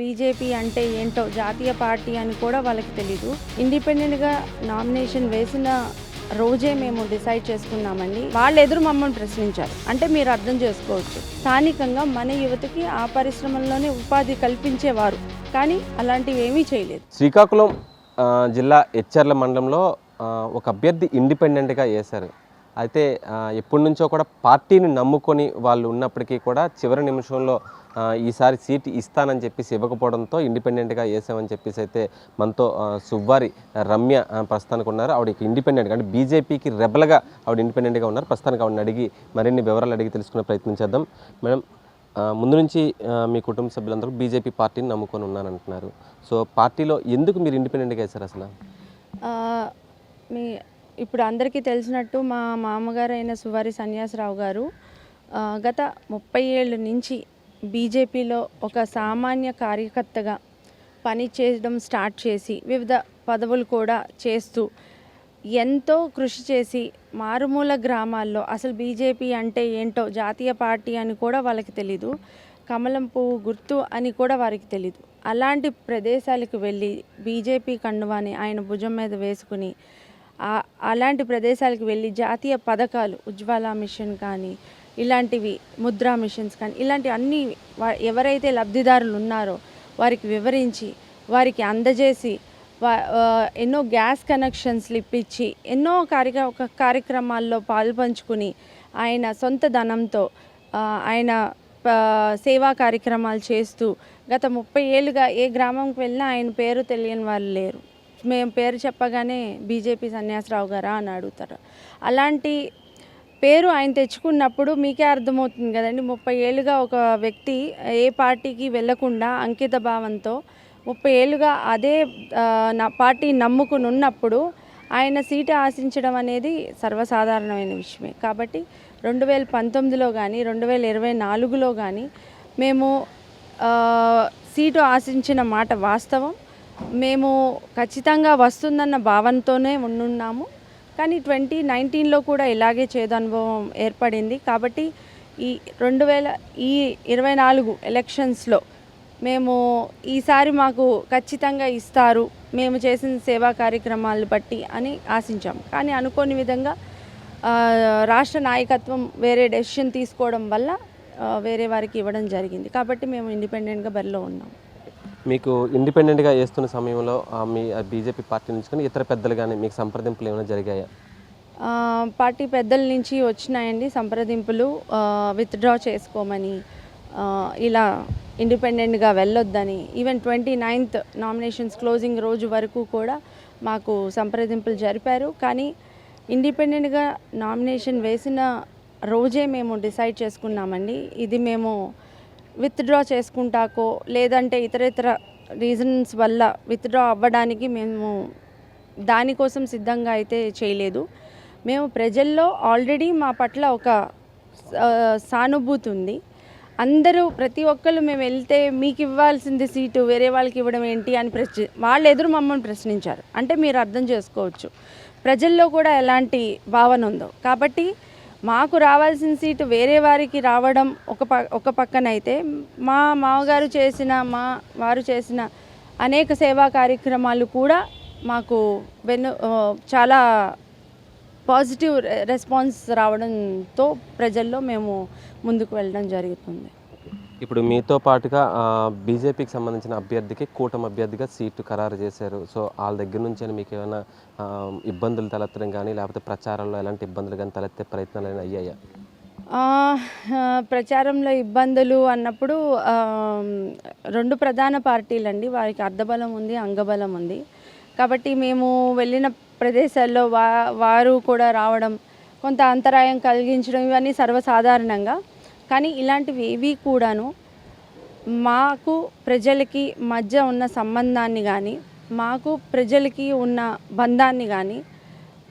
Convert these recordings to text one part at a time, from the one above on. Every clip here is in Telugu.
బీజేపీ అంటే ఏంటో జాతీయ పార్టీ అని కూడా వాళ్ళకి తెలీదు. ఇండిపెండెంట్గా నామినేషన్ వేసిన రోజే మేము డిసైడ్ చేసుకున్నామండి. వాళ్ళు ఎదురు మమ్మల్ని ప్రశ్నించారు. అంటే మీరు అర్థం చేసుకోవచ్చు. స్థానికంగా మన యువతకి ఆ పరిశ్రమల్లోనే ఉపాధి కల్పించేవారు. కానీ అలాంటివి ఏమీ చేయలేదు. శ్రీకాకుళం జిల్లా హెచ్చర్ల మండలంలో ఒక అభ్యర్థి ఇండిపెండెంట్గా వేశారు. అయితే ఎప్పటి నుంచో కూడా పార్టీని నమ్ముకొని వాళ్ళు ఉన్నప్పటికీ కూడా చివరి నిమిషంలో ఈసారి సీట్ ఇస్తానని చెప్పేసి ఇవ్వకపోవడంతో ఇండిపెండెంట్గా వేసామని చెప్పేసి అయితే మనతో సువ్వారి రమ్య ప్రస్తుతానికి ఉన్నారు. ఆవిడ ఇండిపెండెంట్గా అంటే బీజేపీకి రెబల్గా ఆవిడ ఇండిపెండెంట్గా ఉన్నారు. ప్రస్తుతానికి ఆవిడని అడిగి మరిన్ని వివరాలు అడిగి తెలుసుకునే ప్రయత్నం చేద్దాం. మేడం ముందు నుంచి మీ కుటుంబ సభ్యులందరూ బీజేపీ పార్టీని నమ్ముకొని ఉన్నానంటున్నారు. సో పార్టీలో ఎందుకు మీరు ఇండిపెండెంట్గా వేశారు అసలు? మీ ఇప్పుడు అందరికీ తెలిసినట్టు మా మామగారు అయిన సువారి సన్యాసరావు గారు గత ముప్పై ఏళ్ళ నుంచి బీజేపీలో ఒక సామాన్య కార్యకర్తగా పని చేయడం స్టార్ట్ చేసి వివిధ పదవులు కూడా చేస్తూ ఎంతో కృషి చేసి మారుమూల గ్రామాల్లో అసలు బీజేపీ అంటే ఏంటో జాతీయ పార్టీ అని కూడా వాళ్ళకి తెలీదు కమలం పువ్వు గుర్తు అని కూడా వారికి తెలీదు. అలాంటి ప్రదేశాలకు వెళ్ళి బీజేపీ కండువాని ఆయన భుజం మీద వేసుకుని అలాంటి ప్రదేశాలకు వెళ్ళి జాతీయ పథకాలు ఉజ్వాలా మిషన్ కానీ ఇలాంటివి ముద్రా మిషన్స్ కానీ ఇలాంటి అన్ని వా- ఎవరైతే లబ్ధిదారులు ఉన్నారో వారికి వివరించి వారికి అందజేసి వా- ఎన్నో గ్యాస్ కనెక్షన్స్లు ఇప్పించి ఎన్నో కార్య కార్యక్రమాల్లో పాల్పంచుకుని ఆయన సొంత ధనంతో ఆయన సేవా కార్యక్రమాలు చేస్తూ గత ముప్పై ఏళ్ళుగా ఏ గ్రామంకి వెళ్ళినా ఆయన పేరు తెలియని వాళ్ళు లేరు. మేము పేరు చెప్పగానే బీజేపీ సన్యాసరావు గారా అని అడుగుతారు. అలాంటి పేరు ఆయన తెచ్చుకున్నప్పుడు మీకే అర్థమవుతుంది కదండి. ముప్పై ఏళ్ళుగా ఒక వ్యక్తి ఏ పార్టీకి వెళ్ళకుండా అంకిత భావంతో ముప్పై ఏళ్ళుగా అదే నా పార్టీ నమ్ముకుని ఉన్నప్పుడు ఆయన సీటు ఆశించడం అనేది సర్వసాధారణమైన విషయమే. కాబట్టి రెండు వేల పంతొమ్మిదిలో కానీ రెండు వేల ఇరవై నాలుగులో కానీ మేము సీటు ఆశించిన మాట వాస్తవం. మేము ఖచ్చితంగా వస్తుందన్న భావనతోనే ఉండున్నాము. కానీ ట్వంటీ నైన్టీన్లో కూడా ఇలాగే చేదు అనుభవం ఏర్పడింది. కాబట్టి ఈ రెండు వేల ఈ ఇరవై నాలుగు ఎలక్షన్స్లో మేము ఈసారి మాకు ఖచ్చితంగా ఇస్తారు మేము చేసిన సేవా కార్యక్రమాలు బట్టి అని ఆశించాం కానీ అనుకోని విధంగా రాష్ట్ర నాయకత్వం వేరే డెసిషన్ తీసుకోవడం వల్ల వేరే వారికి ఇవ్వడం జరిగింది. కాబట్టి మేము ఇండిపెండెంట్గా బరిలో ఉన్నాం. మీకు ఇండిపెండెంట్గా వేస్తున్న సమయంలో మీ బీజేపీ పార్టీ నుంచి కానీ ఇతర పెద్దలు కానీ మీకు సంప్రదింపులు ఏమైనా జరిగాయా? పార్టీ పెద్దల నుంచి వచ్చినాయండి సంప్రదింపులు. విత్డ్రా చేసుకోమని ఇలా ఇండిపెండెంట్గా వెళ్ళొద్దని. Even twenty ninth nominations closing రోజు వరకు కూడా మాకు సంప్రదింపులు జరిపారు. కానీ ఇండిపెండెంట్గా నామినేషన్ వేసిన రోజే మేము డిసైడ్ చేసుకున్నామండి. ఇది మేము విత్డ్రా చేసుకుంటాకో లేదంటే ఇతర ఇతర రీజన్స్ వల్ల విత్డ్రా అవ్వడానికి మేము దానికోసం సిద్ధంగా అయితే చేయలేదు. మేము ప్రజల్లో ఆల్రెడీ మా పట్ల ఒక సానుభూతి ఉంది. అందరూ ప్రతి ఒక్కళ్ళు మేము వెళ్తే మీకు ఇవ్వాల్సింది సీటు వేరే వాళ్ళకి ఇవ్వడం ఏంటి అని ప్రశ్న వాళ్ళు ఎదురు మమ్మల్ని ప్రశ్నించారు. అంటే మీరు అర్థం చేసుకోవచ్చు. ప్రజల్లో కూడా ఎలాంటి భావన ఉందో. కాబట్టి మాకు రావాల్సిన సీటు వేరే వారికి రావడం ఒక ప ఒక పక్కనైతే మా మామగారు చేసిన మా వారు చేసిన అనేక సేవా కార్యక్రమాలు కూడా మాకు వెన్ను చాలా పాజిటివ్ రెస్పాన్స్ రావడంతో ప్రజల్లో మేము ముందుకు వెళ్ళడం జరుగుతుంది. ఇప్పుడు మీతో పాటుగా బీజేపీకి సంబంధించిన అభ్యర్థికి కూటమి అభ్యర్థిగా సీటు ఖరారు చేశారు. సో వాళ్ళ దగ్గర నుంచి మీకు ఏమైనా ఇబ్బందులు తలెత్తడం కానీ లేకపోతే ప్రచారంలో ఎలాంటి ఇబ్బందులు కానీ తలెత్తే ప్రయత్నాలు అయినా అయ్యాయా? ప్రచారంలో ఇబ్బందులు అన్నప్పుడు రెండు ప్రధాన పార్టీలండి. వారికి అర్ధబలం ఉంది అంగబలం ఉంది. కాబట్టి మేము వెళ్ళిన ప్రదేశాల్లో వా వారు కూడా రావడం కొంత అంతరాయం కలిగించడం ఇవన్నీ సర్వసాధారణంగా. కానీ ఇలాంటివి ఏవి కూడాను మాకు ప్రజలకి మధ్య ఉన్న సంబంధాన్ని కానీ మాకు ప్రజలకి ఉన్న బంధాన్ని కానీ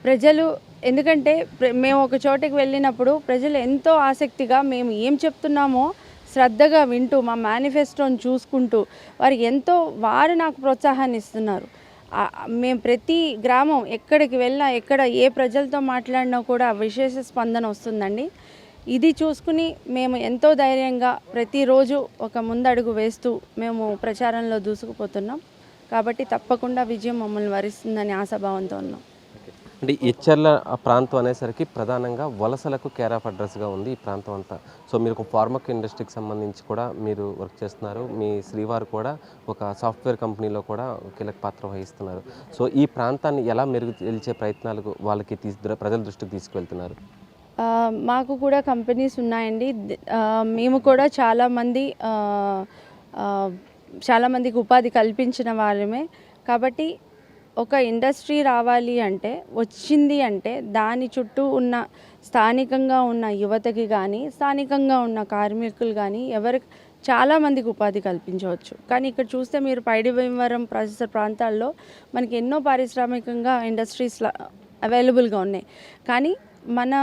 ప్రజలు ఎందుకంటే ప్ర- మేము ఒక చోటకి వెళ్ళినప్పుడు ప్రజలు ఎంతో ఆసక్తిగా మేము ఏం చెప్తున్నామో శ్రద్ధగా వింటూ మా మేనిఫెస్టోని చూసుకుంటూ వారు ఎంతో వారు నాకు ప్రోత్సాహాన్ని ఇస్తున్నారు. మేము ప్రతి గ్రామం ఎక్కడికి వెళ్ళినా ఎక్కడ ఏ ప్రజలతో మాట్లాడినా కూడా విశేష స్పందన వస్తుందండి. ఇది చూసుకుని మేము ఎంతో ధైర్యంగా ప్రతిరోజు ఒక ముందడుగు వేస్తూ మేము ప్రచారంలో దూసుకుపోతున్నాం. కాబట్టి తప్పకుండా విజయం మమ్మల్ని వరిస్తుందని ఆశాభావంతో ఉన్నాం. అంటే ఇచ్చర్ల ఆ ప్రాంతం అనేసరికి ప్రధానంగా వలసలకు కేర్ ఆఫ్ అడ్రస్గా ఉంది ఈ ప్రాంతం అంతా. సో మీరు ఒక ఫార్మక్ ఇండస్ట్రీకి సంబంధించి కూడా మీరు వర్క్ చేస్తున్నారు. మీ శ్రీవారు కూడా ఒక సాఫ్ట్వేర్ కంపెనీలో కూడా కీలక పాత్ర వహిస్తున్నారు. సో ఈ ప్రాంతాన్ని ఎలా మెరుగుదిల్చే ప్రయత్నాలకు వాళ్ళకి తీసు ప్రజల దృష్టికి తీసుకువెళ్తున్నారు? మాకు కూడా కంపెనీస్ ఉన్నాయండి. మేము కూడా చాలామంది చాలామందికి ఉపాధి కల్పించిన వాళ్ళమే. కాబట్టి ఒక ఇండస్ట్రీ రావాలి అంటే వచ్చింది అంటే దాని చుట్టూ ఉన్న స్థానికంగా ఉన్న యువతకి కానీ స్థానికంగా ఉన్న కార్మికులు కానీ ఎవరికి చాలామందికి ఉపాధి కల్పించవచ్చు. కానీ ఇక్కడ చూస్తే మీరు పైడి భీమవరం ప్రాసెసర్ ప్రాంతాల్లో మనకి ఎన్నో పారిశ్రామికంగా ఇండస్ట్రీస్ అవైలబుల్గా ఉన్నాయి. కానీ మన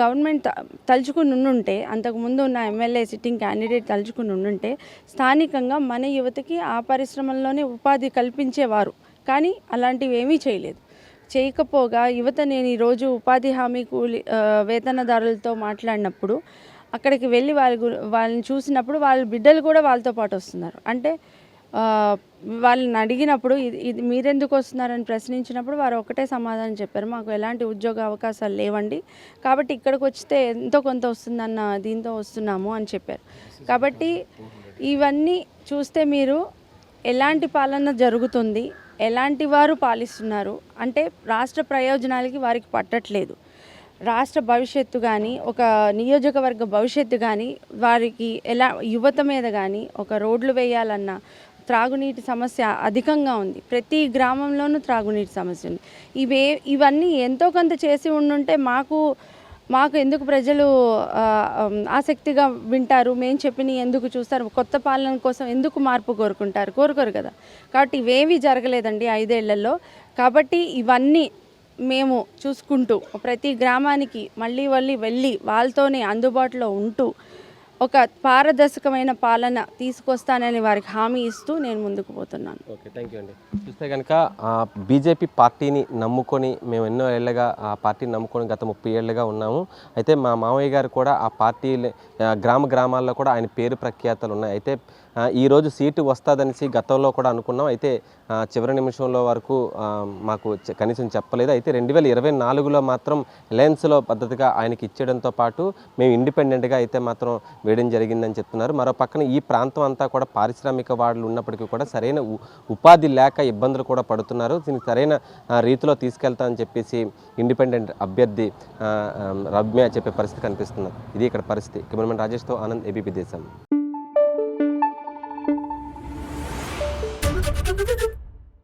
గవర్నమెంట్ త- తలుచుకుని ఉండుంటే అంతకుముందు ఉన్న ఎమ్మెల్యే సిట్టింగ్ క్యాండిడేట్ తలుచుకుని ఉండుంటే స్థానికంగా మన యువతకి ఆ పరిశ్రమల్లోనే ఉపాధి కల్పించేవారు. కానీ అలాంటివి ఏమీ చేయలేదు. చేయకపోగా యువత నేను ఈరోజు ఉపాధి హామీ కూలి వేతనదారులతో మాట్లాడినప్పుడు అక్కడికి వెళ్ళి వాళ్ళ వాళ్ళని చూసినప్పుడు వాళ్ళ బిడ్డలు కూడా వాళ్ళతో పాటు వస్తున్నారు. అంటే వాళ్ళని అడిగినప్పుడు ఇది ఇది మీరెందుకు వస్తున్నారని ప్రశ్నించినప్పుడు వారు ఒకటే సమాధానం చెప్పారు. మాకు ఎలాంటి ఉద్యోగ అవకాశాలు లేవండి. కాబట్టి ఇక్కడికి వస్తే ఎంతో కొంత వస్తుందన్న దీంతో వస్తున్నాము అని చెప్పారు. కాబట్టి ఇవన్నీ చూస్తే మీరు ఎలాంటి పాలన జరుగుతుంది ఎలాంటి వారు పాలిస్తున్నారు అంటే రాష్ట్ర ప్రయోజనాలకి వారికి పట్టట్లేదు. రాష్ట్ర భవిష్యత్తు కానీ ఒక నియోజకవర్గ భవిష్యత్తు కానీ వారికి ఎలా యువత మీద కానీ ఒక రోడ్లు వేయాలన్నా త్రాగునీటి సమస్య అధికంగా ఉంది. ప్రతి గ్రామంలోనూ త్రాగునీటి సమస్య ఉంది. ఇవే ఇవన్నీ ఎంతో కొంత చేసి ఉండుంటే మాకు మాకు ఎందుకు ప్రజలు ఆసక్తిగా వింటారు? మేము చెప్పిన ఎందుకు చూస్తారు? కొత్త పాలన కోసం ఎందుకు మార్పు కోరుకుంటారు? కోరుకోరు కదా. కాబట్టి ఇవేవి జరగలేదండి ఐదేళ్ళలో. కాబట్టి ఇవన్నీ మేము చూసుకుంటూ ప్రతి గ్రామానికి మళ్ళీ మళ్ళీ వెళ్ళి వాళ్ళతోనే అందుబాటులో ఉంటూ ఒక పారదర్శకమైన పాలన తీసుకొస్తానని వారికి హామీ ఇస్తూ నేను ముందుకు పోతున్నాను. ఓకే థ్యాంక్ యూ అండి. చూస్తే కనుక బీజేపీ పార్టీని నమ్ముకొని మేము ఎన్నో ఏళ్ళగా ఆ పార్టీని నమ్ముకొని గత ముప్పై ఏళ్ళుగా ఉన్నాము. అయితే మా మామయ్య గారు కూడా ఆ పార్టీ గ్రామ గ్రామాల్లో కూడా ఆయన పేరు ప్రఖ్యాతలు ఉన్నాయి. అయితే ఈరోజు సీటు వస్తుందనేసి గతంలో కూడా అనుకున్నాం. అయితే చివరి నిమిషంలో వరకు మాకు కనీసం చెప్పలేదు. అయితే రెండు వేల ఇరవై నాలుగులో మాత్రం అలయన్స్లో పద్ధతిగా ఆయనకి ఇచ్చేయడంతో పాటు మేము ఇండిపెండెంట్గా అయితే మాత్రం వేయడం జరిగిందని చెప్తున్నారు. మరో పక్కన ఈ ప్రాంతం అంతా కూడా పారిశ్రామిక వాడలు ఉన్నప్పటికీ కూడా సరైన ఉ- ఉపాధి లేక ఇబ్బందులు కూడా పడుతున్నారు. దీనికి సరైన రీతిలో తీసుకెళ్తామని చెప్పేసి ఇండిపెండెంట్ అభ్యర్థి రమ్య చెప్పే పరిస్థితి కనిపిస్తుంది ఇది ఇక్కడ పరిస్థితి. కెమెరామెన్ రాజేష్తో ఆనంద్ ఏబీపీ దేశం